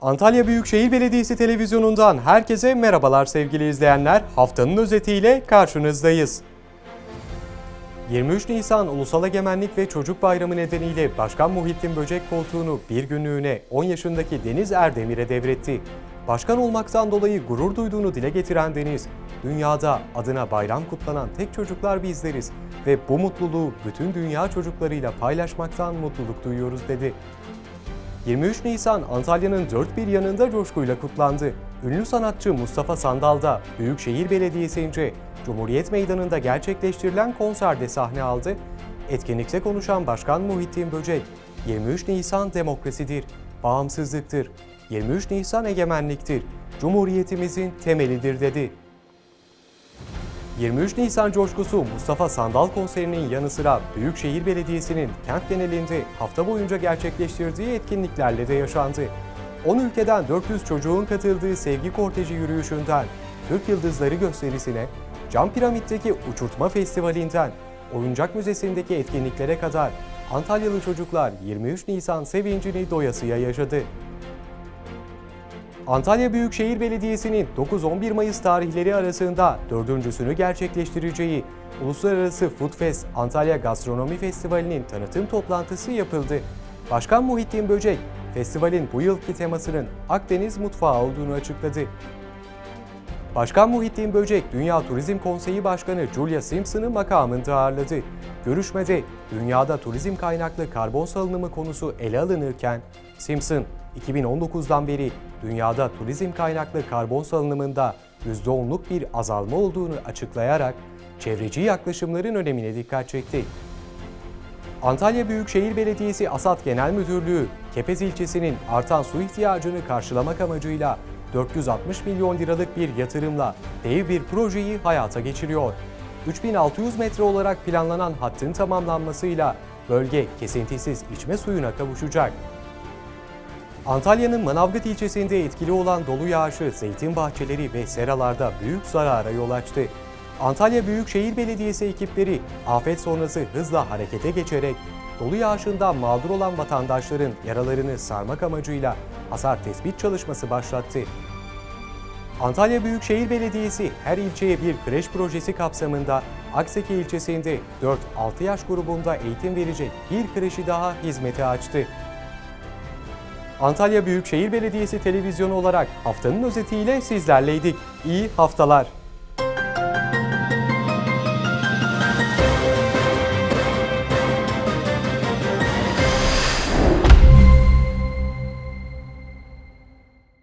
Antalya Büyükşehir Belediyesi televizyonundan herkese merhabalar sevgili izleyenler. Haftanın özetiyle karşınızdayız. 23 Nisan Ulusal Egemenlik ve Çocuk Bayramı nedeniyle Başkan Muhittin Böcek koltuğunu bir günlüğüne 10 yaşındaki Deniz Erdemir'e devretti. Başkan olmaktan dolayı gurur duyduğunu dile getiren Deniz, dünyada adına bayram kutlanan tek çocuklar bizleriz ve bu mutluluğu bütün dünya çocuklarıyla paylaşmaktan mutluluk duyuyoruz dedi. 23 Nisan Antalya'nın dört bir yanında coşkuyla kutlandı. Ünlü sanatçı Mustafa Sandal da Büyükşehir Belediyesi'nce Cumhuriyet Meydanı'nda gerçekleştirilen konserde sahne aldı. Etkinlikte konuşan Başkan Muhittin Böcek, 23 Nisan demokrasidir, bağımsızlıktır, 23 Nisan egemenliktir, Cumhuriyetimizin temelidir dedi. 23 Nisan coşkusu Mustafa Sandal konserinin yanı sıra Büyükşehir Belediyesi'nin kent genelinde hafta boyunca gerçekleştirdiği etkinliklerle de yaşandı. 10 ülkeden 400 çocuğun katıldığı sevgi korteji yürüyüşünden Türk Yıldızları gösterisine, Cam Piramit'teki uçurtma festivalinden Oyuncak Müzesi'ndeki etkinliklere kadar Antalyalı çocuklar 23 Nisan sevincini doyasıya yaşadı. Antalya Büyükşehir Belediyesi'nin 9-11 Mayıs tarihleri arasında dördüncüsünü gerçekleştireceği Uluslararası Food Fest Antalya Gastronomi Festivali'nin tanıtım toplantısı yapıldı. Başkan Muhittin Böcek, festivalin bu yılki temasının Akdeniz mutfağı olduğunu açıkladı. Başkan Muhittin Böcek, Dünya Turizm Konseyi Başkanı Julia Simpson'ı makamında ağırladı. Görüşmede dünyada turizm kaynaklı karbon salınımı konusu ele alınırken, Simpson, 2019'dan beri dünyada turizm kaynaklı karbon salınımında %10'luk bir azalma olduğunu açıklayarak çevreci yaklaşımların önemine dikkat çekti. Antalya Büyükşehir Belediyesi Asat Genel Müdürlüğü, Kepez ilçesinin artan su ihtiyacını karşılamak amacıyla 460 milyon liralık bir yatırımla dev bir projeyi hayata geçiriyor. 3600 metre olarak planlanan hattın tamamlanmasıyla bölge kesintisiz içme suyuna kavuşacak. Antalya'nın Manavgat ilçesinde etkili olan dolu yağışı zeytin bahçeleri ve seralarda büyük zarara yol açtı. Antalya Büyükşehir Belediyesi ekipleri afet sonrası hızla harekete geçerek dolu yağışından mağdur olan vatandaşların yaralarını sarmak amacıyla hasar tespit çalışması başlattı. Antalya Büyükşehir Belediyesi her ilçeye bir kreş projesi kapsamında Akseki ilçesinde 4-6 yaş grubunda eğitim verecek bir kreşi daha hizmete açtı. Antalya Büyükşehir Belediyesi televizyonu olarak haftanın özetiyle sizlerleydik. İyi haftalar.